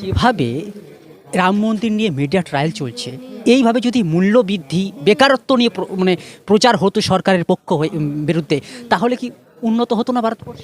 যেভাবে রাম মন্দির নিয়ে মিডিয়া ট্রায়াল চলছে, এইভাবে যদি মূল্যবৃদ্ধি, বেকারত্ব নিয়ে মানে প্রচার হতো সরকারের পক্ষ হয়ে বিরুদ্ধে, তাহলে কি উন্নত হতো না ভারতবর্ষ?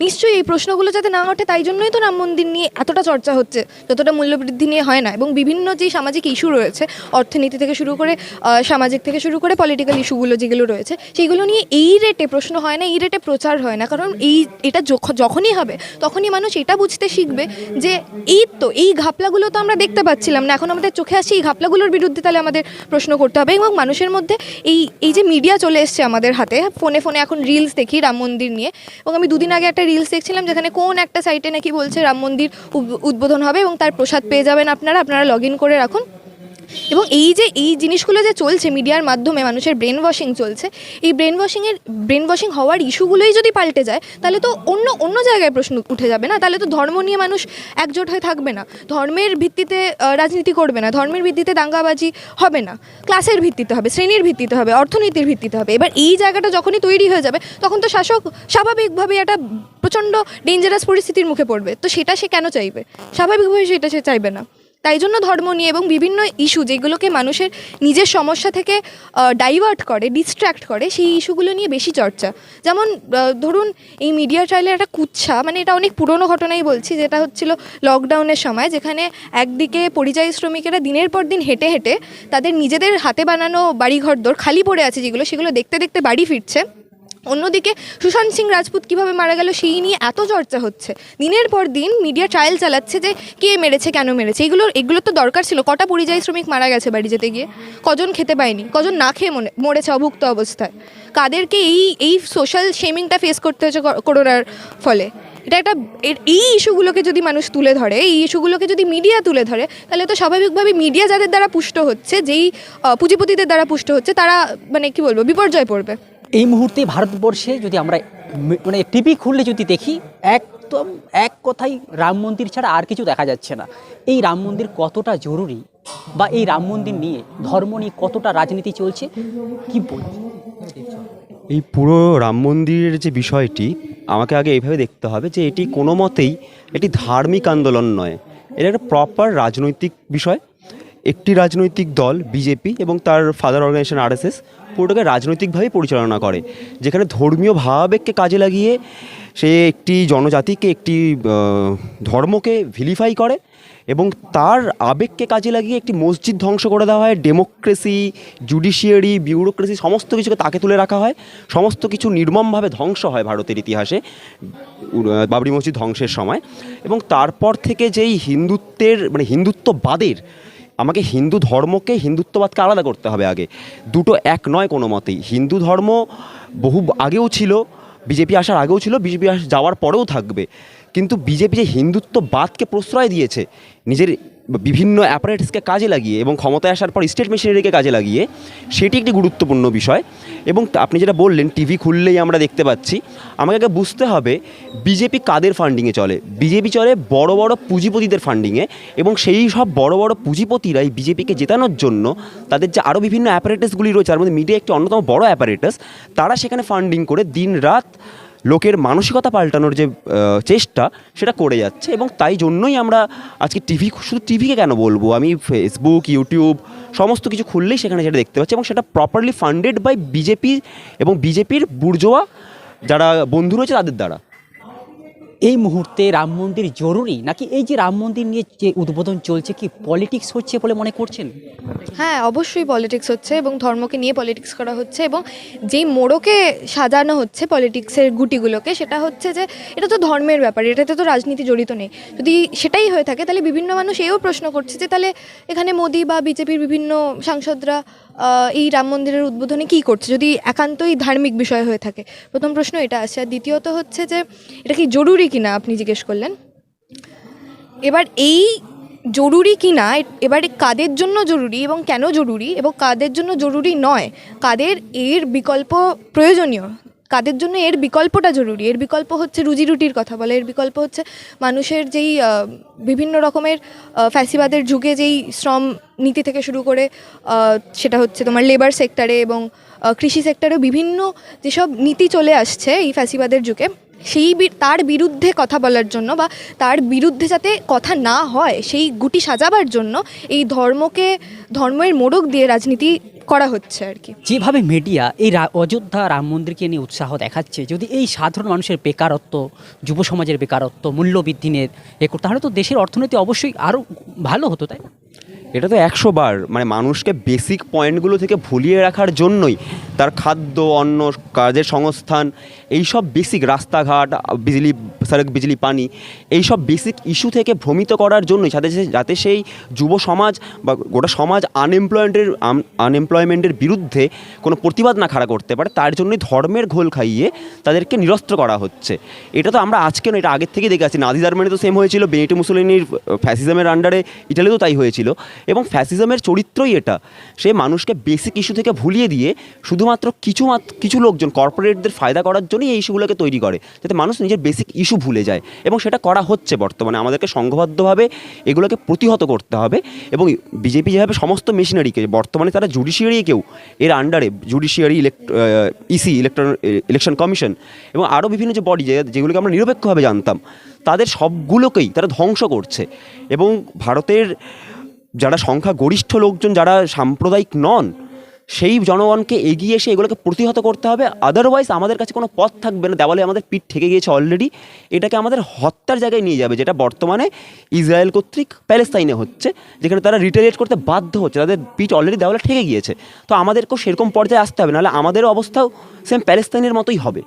নিশ্চয়ই এই প্রশ্নগুলো যাতে না ওঠে, তাই জন্যই তো রাম মন্দির নিয়ে এতটা চর্চা হচ্ছে। যতটা মূল্যবৃদ্ধি নিয়ে হয় না এবং বিভিন্ন যে সামাজিক ইস্যু রয়েছে, অর্থনীতি থেকে শুরু করে সামাজিক থেকে শুরু করে পলিটিক্যাল ইস্যুগুলো যেগুলো রয়েছে সেইগুলো নিয়ে এই রেটে প্রশ্ন হয় না, এই রেটে প্রচার হয় না। কারণ এই, এটা যখ- যখনই হবে, তখনই মানুষ এটা বুঝতে শিখবে যে এই তো, এই ঘাপলাগুলো তো আমরা দেখতে পাচ্ছিলাম না। এখন আমাদের চোখে আসছে এই ঘাপলাগুলোর বিরুদ্ধে তাহলে আমাদের প্রশ্ন করতে হবে এবং মানুষের মধ্যে এই এই যে মিডিয়া চলে এসছে আমাদের হাতে, ফোনে ফোনে এখন রিলস দেখি রাম মন্দির নিয়ে এবং আমি দুদিন আগে একটা রিলস দেখছিলাম যেখানে কোন একটা সাইটে নাকি বলছে রাম মন্দির উদ- উদ্বোধন হবে এবং তার প্রসাদ পেয়ে যাবেন আপনারা আপনারা লগ করে রাখুন। এবং এই যে, এই জিনিসগুলো যে চলছে মিডিয়ার মাধ্যমে, মানুষের ব্রেন ওয়াশিং চলছে, এই ব্রেন ওয়াশিংয়ের ব্রেন ওয়াশিং হওয়ার ইস্যুগুলোই যদি পাল্টে যায়, তাহলে তো অন্য অন্য জায়গায় প্রশ্ন উঠে যাবে না? তাহলে তো ধর্ম নিয়ে মানুষ একজোট হয়ে থাকবে না। ধর্মের ভিত্তিতে রাজনীতি করবে না। ধর্মের ভিত্তিতে দাঙ্গাবাজি হবে না। ক্লাসের ভিত্তিতে হবে, শ্রেণির ভিত্তিতে হবে, অর্থনীতির ভিত্তিতে হবে। এবার এই জায়গাটা যখনই তৈরি হয়ে যাবে, তখন তো শাসক স্বাভাবিকভাবে একটা প্রচণ্ড ডেঞ্জারাস পরিস্থিতির মুখে পড়বে। তো সেটা সে কেন চাইবে? স্বাভাবিকভাবে সেটা সে চাইবে না। তাই জন্য ধর্ম নিয়ে এবং বিভিন্ন ইস্যু যেগুলোকে মানুষের নিজের সমস্যা থেকে ডাইভার্ট করে ডিস্ট্র্যাক্ট করে, সেই ইস্যুগুলো নিয়ে বেশি চর্চা। যেমন ধরুন এই মিডিয়া ট্রায়ালের একটা কুচ্ছা মানে এটা অনেক পুরনো ঘটনাই বলছি, যেটা হচ্ছিল লকডাউনের সময়, যেখানে একদিকে পরিযায়ী শ্রমিকেরা দিনের পর দিন হেঁটে হেঁটে তাদের নিজেদের হাতে বানানো বাড়িঘর দোর খালি পড়ে আছে যেগুলো, সেগুলো দেখতে দেখতে বাড়ি ফিরছে। অন্যদিকে সুশান্ত সিং রাজপুত কীভাবে মারা গেল সেই নিয়ে এত চর্চা হচ্ছে। দিনের পর দিন মিডিয়া ট্রায়াল চালাচ্ছে যে কে মেরেছে, কেন মেরেছে। এগুলো এগুলো তো দরকার ছিল। কটা পরিযায়ী শ্রমিক মারা গেছে বাড়ি যেতে গিয়ে? কজন খেতে পায়নি? কজন না খেয়ে মনে মরেছে অভুক্ত অবস্থায়? কাদেরকে এই এই সোশ্যাল শেমিংটা ফেস করতে হয়েছে করোনার ফলে? এটা একটা এই ইস্যুগুলোকে যদি মানুষ তুলে ধরে, এই ইস্যুগুলোকে যদি মিডিয়া তুলে ধরে, তাহলে তো স্বাভাবিকভাবে মিডিয়া যাদের দ্বারা পুষ্ট হচ্ছে, যেই পুঁজিপতিদের দ্বারা পুষ্ট হচ্ছে, তারা মানে কি বলব, বিপর্যয় পড়বে। এই মুহূর্তে ভারতবর্ষে যদি আমরা মানে টিভি খুললে যদি দেখি, একদম এক কথাই রাম মন্দির ছাড়া আর কিছু দেখা যাচ্ছে না। এই রাম মন্দির কতটা জরুরি বা এই রাম মন্দির নিয়ে ধর্ম নিয়ে কতটা রাজনীতি চলছে, কি বলব? এই পুরো রাম মন্দিরের যে বিষয়টি, আমাকে আগে এইভাবে দেখতে হবে যে এটি কোনো মতেই এটি ধার্মিক আন্দোলন নয়। এটা একটা প্রপার রাজনৈতিক বিষয়। একটি রাজনৈতিক দল, বিজেপি এবং তার ফাদার অর্গানাইজেশন আরএসএস পুরোটাকে রাজনৈতিকভাবেই পরিচালনা করে, যেখানে ধর্মীয় ভাবাবেগকে কাজে লাগিয়ে সে একটি জনজাতিকে, একটি ধর্মকে ভিলিফাই করে এবং তার আবেগকে কাজে লাগিয়ে একটি মসজিদ ধ্বংস করে দেওয়া হয়। ডেমোক্রেসি জুডিশিয়ারি বিউরোক্রেসি সমস্ত কিছুকে তাকে তুলে রাখা হয়। সমস্ত কিছু নির্মমভাবে ধ্বংস হয় ভারতের ইতিহাসে বাবরি মসজিদ ধ্বংসের সময়। এবং তারপর থেকে যেই হিন্দুত্বের মানে হিন্দুত্ববাদের আমাকে হিন্দু ধর্মকে হিন্দুত্ববাদকে আলাদা করতে হবে আগে। দুটো এক নয় কোনো মতেই। হিন্দু ধর্ম বহু আগেও ছিল, বিজেপি আসার আগেও ছিল, বিজেপি যাওয়ার পরেও থাকবে। কিন্তু বিজেপি যে হিন্দুত্ববাদকে প্রশ্রয় দিয়েছে, নিজের বিভিন্ন অ্যাপারেটসকে কাজে লাগিয়ে এবং ক্ষমতায় আসার পর স্টেট মেশিনারিকে কাজে লাগিয়ে সেটি একটি গুরুত্বপূর্ণ বিষয়। এবং আপনি যেটা বললেন টিভি খুললেই আমরা দেখতে পাচ্ছি। আমাকে আগে বুঝতে হবে বিজেপি কাদের ফান্ডিংয়ে চলে? বিজেপি চলে বড় বড় পুঁজিপতিদের ফান্ডিংয়ে এবং সেই সব বড় বড় পুঁজিপতিরাই বিজেপিকে জেতানোর জন্য তাদের যে আরও বিভিন্ন অ্যাপারেটাসগুলি রয়েছে, তার মধ্যে মিডিয়া একটি অন্যতম বড় অ্যাপারেটাস তারা সেখানে ফান্ডিং করে দিন রাত লোকের মানসিকতা পাল্টানোর যে চেষ্টা সেটা করে যাচ্ছে এবং তাই জন্যই আমরা আজকে টিভি, শুধু টিভিকে কেন বলব? আমি ফেসবুক ইউটিউব সমস্ত কিছু খুললেই সেখানে যেটা দেখতে পাচ্ছি এবং সেটা প্রপারলি ফান্ডেড বাই বিজেপি এবং বিজেপির বুর্জোয়া যারা বন্ধু রয়েছে তাদের দ্বারা। এই মুহূর্তে রাম মন্দির জরুরি? নাকি এই যে রাম মন্দির নিয়ে যে উদ্বোধন চলছে, কি পলিটিক্স হচ্ছে বলে মনে করছেন? হ্যাঁ অবশ্যই পলিটিক্স হচ্ছে এবং ধর্মকে নিয়ে পলিটিক্স করা হচ্ছে এবং যেই মোড়কে সাজানো হচ্ছে পলিটিক্সের গুটিগুলোকে, সেটা হচ্ছে যে এটা তো ধর্মের ব্যাপার, এটাতে তো রাজনীতি জড়িত নেই। যদি সেটাই হয়ে থাকে, তাহলে বিভিন্ন মানুষ এও প্রশ্ন করছে যে তাহলে এখানে মোদি বা বিজেপির বিভিন্ন সাংসদরা এই রাম মন্দিরের উদ্বোধনে কী করছে? যদি একান্তই ধার্মিক বিষয় হয়ে থাকে। প্রথম প্রশ্ন এটা আসছে। আর দ্বিতীয়ত হচ্ছে যে, এটা কি জরুরি কিনা আপনি জিজ্ঞেস করলেন? এবার এই জরুরি কি না এবারে কাদের জন্য জরুরি এবং কেন জরুরি এবং কাদের জন্য জরুরি নয়, কাদের এর বিকল্প প্রয়োজনীয় কাদের জন্য? এর বিকল্পটা জরুরি। এর বিকল্প হচ্ছে রুজি রুটির কথা বলে। এর বিকল্প হচ্ছে মানুষের যেই বিভিন্ন রকমের ফ্যাসিবাদের যুগে যেই শ্রম নীতি থেকে শুরু করে সেটা হচ্ছে তোমার লেবার সেক্টরে এবং কৃষি সেক্টরে বিভিন্ন যেসব নীতি চলে আসছে এই ফ্যাসিবাদের যুগে, সেই তার বিরুদ্ধে কথা বলার জন্য বা তার বিরুদ্ধে যাতে কথা না হয়, সেই গুটি সাজাবার জন্য এই ধর্মকে, ধর্মের মোড়ক দিয়ে রাজনীতি করা হচ্ছে আর কি। যেভাবে মিডিয়া এই অযোধ্যা রাম মন্দিরকে নিয়ে উৎসাহ দেখাচ্ছে যদি এই সাধারণ মানুষের বেকারত্ব যুব সমাজের বেকারত্ব মূল্যবৃদ্ধি নিয়ে এ করতে তাহলে তো দেশের অর্থনীতি অবশ্যই আরও ভালো হতো তাই না? এটা তো একশো বার মানে মানুষকে বেসিক পয়েন্টগুলো থেকে ভুলিয়ে রাখার জন্যই তার খাদ্য অন্য কাজের সংস্থান এইসব বেসিক রাস্তাঘাট, বিজলি, সড়ক, বিজলি, পানি, এইসব বেসিক ইস্যু থেকে ভ্রমিত করার জন্যই যাতে যাতে সেই যুব সমাজ বা গোটা সমাজ আনএমপ্লয়েমেন্টের আনএমপ্লয়মেন্টের বিরুদ্ধে কোনো প্রতিবাদ না খাড়া করতে পারে, তার জন্যই ধর্মের ঘোল খাইয়ে তাদেরকে নিরস্ত্র করা হচ্ছে। এটা তো আমরা আজকে না এটা আগের থেকে দেখে আছি নাজি জার্মানি তো সেম হয়েছিল, বেনিটো মুসলিনির ফ্যাসিজমের আন্ডারে ইটালিতেও তাই হয়েছিল। এবং ফ্যাসিজমের চরিত্রই এটা। সে মানুষকে বেসিক ইস্যু থেকে ভুলিয়ে দিয়ে শুধুমাত্র কিছু কিছু লোকজন কর্পোরেটদের ফায়দা করার জন্যই এই ইস্যুগুলোকে তৈরি করে, যাতে মানুষ নিজের বেসিক ইস্যু ভুলে যায়। এবং সেটা করা হচ্ছে বর্তমানে। আমাদেরকে সংঘবদ্ধভাবে এগুলোকে প্রতিহত করতে হবে এবং বিজেপি যেভাবে সমস্ত মেশিনারিকে বর্তমানে তারা জুডিশিয়ারিকেও এর আন্ডারে judiciary EC electron election commission এবং আরও বিভিন্ন যে বডি যেগুলোকে আমরা নিরপেক্ষভাবে জানতাম, তাদের সবগুলোকেই তারা ধ্বংস করছে। এবং ভারতের যারা সংখ্যা গরিষ্ঠ লোকজন, যারা সাম্প্রদায়িক নন সেই জনগণকে এগিয়ে এসে এগুলোকে প্রতিহত করতে হবে। আদারওয়াইজ আমাদের কাছে কোনো পথ থাকবে না। দেওয়ালে আমাদের পিঠ থেকে গিয়েছে অলরেডি এটাকে আমাদের হত্যার জায়গায় নিয়ে যাবে, যেটা বর্তমানে ইসরায়েল কর্তৃক প্যালেস্তাইনে হচ্ছে, যেখানে তারা রিটেলিয়েট করতে বাধ্য হচ্ছে। তাদের পিঠ অলরেডি দেওয়ালে ঠেকে গিয়েছে। তো আমাদেরকেও সেরকম পর্যায়ে আসতে হবে। নাহলে আমাদেরও অবস্থাও সেম প্যালেস্তাইনের মতোই হবে।